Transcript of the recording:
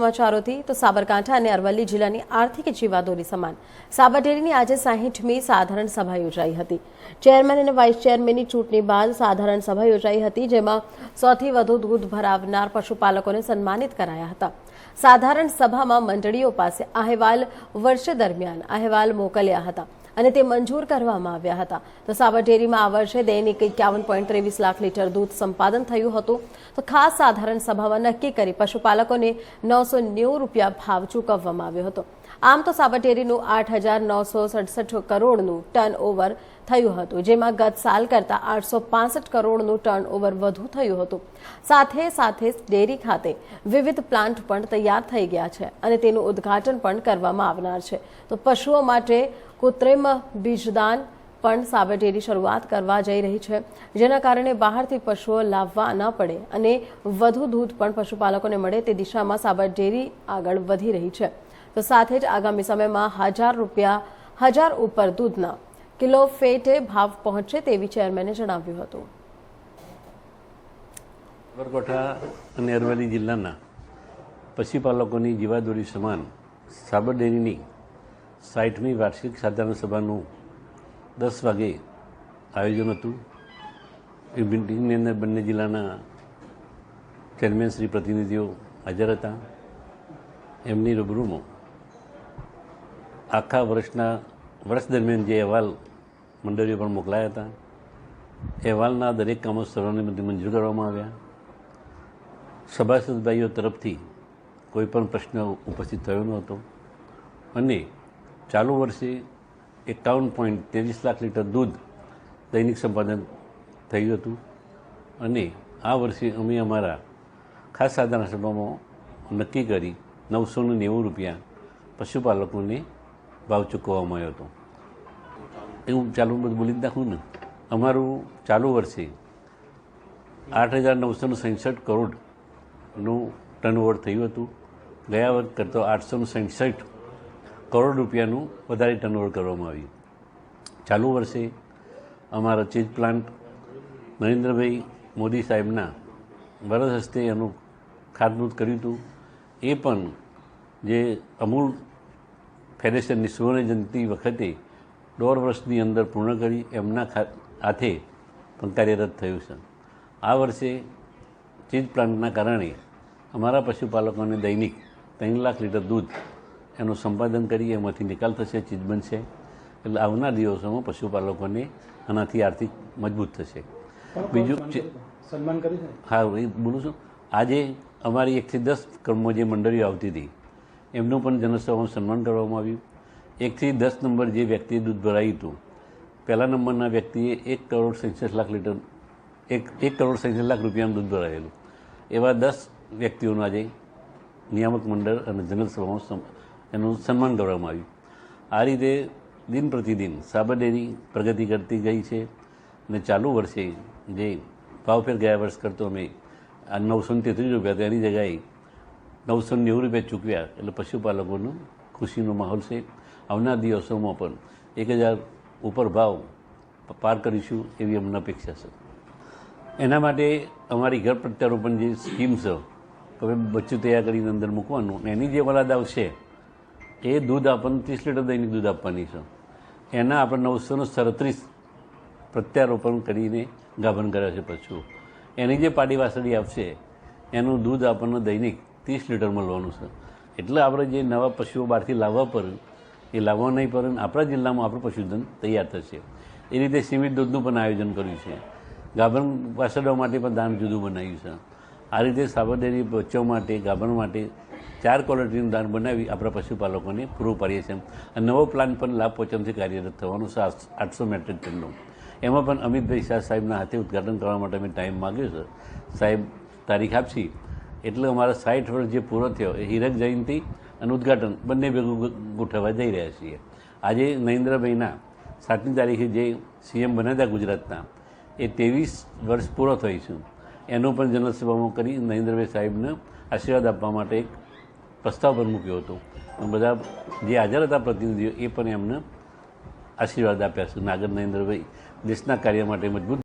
સમાચારોથી તો સાબરકાંઠા અને અરવલ્લી જિલ્લાની આર્થિક જીવાદોરી સમાન. સાબરડેરીની આજે સાહીઠમી સાધારણ સભા યોજાઈ હતી. ચેરમેન અને વાઇસ ચેરમેનની ચૂંટણી બાદ સાધારણ સભા યોજાઈ હતી, જેમાં સૌથી વધુ દૂધ ભરાવનાર પશુપાલકોને સન્માનિત કરાયા હતા. સાધારણ સભામાં મંડળીઓ પાસે અહેવાલ વર્ષ દરમિયાન અહેવાલ મોકલ્યા હતા. અને તે મંજૂર કરવામાં આવ્યા હતા. તો સાબરડેરીમાં આ વર્ષે દૈનિક એકાવન પોઈન્ટ ત્રેવીસ લાખ લીટર દૂધ સંપાદન થયું હતું. તો ખાસ સાધારણ સભામાં નક્કી કરી પશુપાલકોને નવસો નેવું રૂપિયા ભાવ ચૂકવવામાં આવ્યો હતો. આમ તો સાબટેરીનું આઠ હજાર નવસો સડસઠ કરોડનું ટર્નઓવર થયું હતું, જેમાં ગત સાલ કરતાં આઠસો પાસઠ કરોડનું ટર્નઓવર વધુ થયું હતું. સાથે સાથે ડેરી ખાતે વિવિધ પ્લાન્ટ પણ તૈયાર થઈ ગયા છે અને તેનું ઉદ્ઘાટન પણ કરવામાં આવનાર છે. તો પશુઓ માટે કૃત્રિમ બીજદાન પણ સાબરડેરી શરૂઆત કરવા જઈ રહી છે, જેના કારણે બહારથી પશુઓ લાવવા ન પડે અને વધુ દૂધ પણ પશુપાલકોને મળે તે દિશામાં સાબરડેરી આગળ વધી રહી છે. તો સાથે જ આગામી સમયમાં હજાર રૂપિયા, હજાર ઉપર દૂધના કિલો ફેટે ભાવ પહોંચે તેવી ચેરમેને જણાવ્યું હતું. સાબરકાંઠા અને અરવલ્લી જિલ્લાના પશુપાલકોની જીવાદોરી સમાન સાબરડેરીની સાઠમી વાર્ષિક સાધારણ સભાનું દસ વાગે આયોજન હતું. એ મિટિંગની અંદર બંને જિલ્લાના ચેરમેન શ્રી પ્રતિનિધિઓ હાજર હતા. એમની રૂબરૂમાં આખા વર્ષના, વર્ષ દરમિયાન જે અહેવાલ મંડળીઓ પણ મોકલાયા હતા, અહેવાલના દરેક કામો બધી મંજૂર કરવામાં આવ્યા. સભાસદભાઈઓ તરફથી કોઈ પણ પ્રશ્ન ઉપસ્થિત થયો ન હતો. અને ચાલુ વર્ષે એકાવન પોઈન્ટ ત્રેવીસ લાખ લીટર દૂધ દૈનિક સંપાદન થયું હતું. અને આ વર્ષે અમે અમારા ખાસ સાધારણ સભામાં નક્કી કરી નવસો ને નેવું રૂપિયા પશુપાલકોને ભાવ ચૂકવવામાં આવ્યો હતો. એવું ચાલુ બધું બોલી નાખું ને. અમારું ચાલુ વર્ષે આઠ હજાર નવસો સડસઠ કરોડનું ટર્નઓવર થયું હતું. ગયા વર્ષ કરતાં આઠસો સડસઠ કરોડ રૂપિયાનું વધારે ટર્નઓવર કરવામાં આવ્યું. ચાલુ વર્ષે અમારા ચીજ પ્લાન્ટ નરેન્દ્રભાઈ મોદી સાહેબના વરદ હસ્તે એનું ખાતમુહૂર્ત કર્યું હતું. એ પણ જે અમૂલ ફેડરેશનની સુવર્ણ જયંતિ વખતે દોઢ વર્ષની અંદર પૂર્ણ કરી એમના હાથે પણ કાર્યરત થયું છે. આ વર્ષે ચીજ પ્લાન્ટના કારણે અમારા પશુપાલકોને દૈનિક ત્રણ લાખ લીટર દૂધ એનું સંપાદન કરી એમાંથી નિકાલ થશે ચીજ બનશે. એટલે આવનાર દિવસોમાં પશુપાલકોને આનાથી આર્થિક મજબૂત થશે. બીજું સન્માન કર્યું છે? હા એ બોલું છું. આજે અમારી એકથી દસ કર્મો જે મંડળીઓ આવતી હતી એમનું પણ જનસભામાં સન્માન કરવામાં આવ્યું. એકથી દસ નંબર જે વ્યક્તિએ દૂધ ભરાયું હતું, પહેલા નંબરના વ્યક્તિએ એક કરોડ સડસઠ લાખ લીટર, એક એક કરોડ સડસઠ લાખ રૂપિયાનું દૂધ ભરાયેલું. એવા દસ વ્યક્તિઓનું આજે નિયામક મંડળ અને જનરલ એનું સન્માન કરવામાં આવ્યું. આ રીતે દિન પ્રતિદિન સાબર ડેરી પ્રગતિ કરતી ગઈ છે અને ચાલુ વર્ષે જે ભાવફેર ગયા વર્ષ કરતો અમે આ નવસો તેત્રીસ રૂપિયા તેની જગ્યાએ નવસો નેવું રૂપિયા ચૂકવ્યા એટલે પશુપાલકોનો ખુશીનો માહોલ છે. આવનાર દિવસોમાં પણ એક હજાર ઉપર ભાવ પાર કરીશું એવી અમને અપેક્ષા છે. એના માટે અમારી ઘર પ્રત્યારોપણ જે સ્કીમ છે, હવે બચ્ચું તૈયાર કરીને અંદર મૂકવાનું એની જે વલાદ આવશે, એ દૂધ આપણને ત્રીસ લીટર દૈનિક દૂધ આપવાની છે. એના આપણે નવસોને સડત્રીસ પ્રત્યારોપણ કરીને ગાભણ કર્યા છે પશુઓ એની જે પાડી વાસળી આવશે, એનું દૂધ આપણને દૈનિક ત્રીસ લીટર મળવાનું છે. એટલે આપણે જે નવા પશુઓ બહારથી લાવવા પડે એ લાવવા નહીં પડે આપણા જિલ્લામાં આપણું પશુધન તૈયાર થશે. એ રીતે સીમિત દૂધનું પણ આયોજન કર્યું છે. ગાભણ વાસળવા માટે પણ દાન જુદું બનાવ્યું છે. આ રીતે સાબરડેરી બચ્ચો માટે, ગાભણ માટે ચાર ક્વોલિટીનું દાન બનાવી આપણા પશુપાલકોને પૂરું પાડીએ છીએ. અને નવો પ્લાન પણ લાભ પોચમથી કાર્યરત થવાનું છે આઠસો મેટ્રિક ટનનો. એમાં પણ અમિતભાઈ શાહ સાહેબના હાથે ઉદ્ઘાટન કરવા માટે અમે ટાઈમ માગ્યો છે. સાહેબ, તારીખ આપશી? એટલે અમારા સાઠ વર્ષ જે પૂરો થયો, એ હીરક જયંતિ અને ઉદ્ઘાટન બંને ભેગું ગોઠવવા જઈ રહ્યા છીએ. આજે નરેન્દ્રભાઈના સાતમી તારીખે જે સીએમ બન્યા હતા ગુજરાતના, એ ત્રેવીસ વર્ષ પૂરો થઈ છે. એનો પણ જનસભામાં કરી નરેન્દ્રભાઈ સાહેબને આશીર્વાદ આપવા માટે એક પ્રસ્તાવ પણ મૂક્યો હતો. બધા જે હાજર હતા પ્રતિનિધિઓ, એ પણ એમને આશીર્વાદ આપ્યા છે. નાગર નરેન્દ્રભાઈ દેશના કાર્ય માટે મજબૂત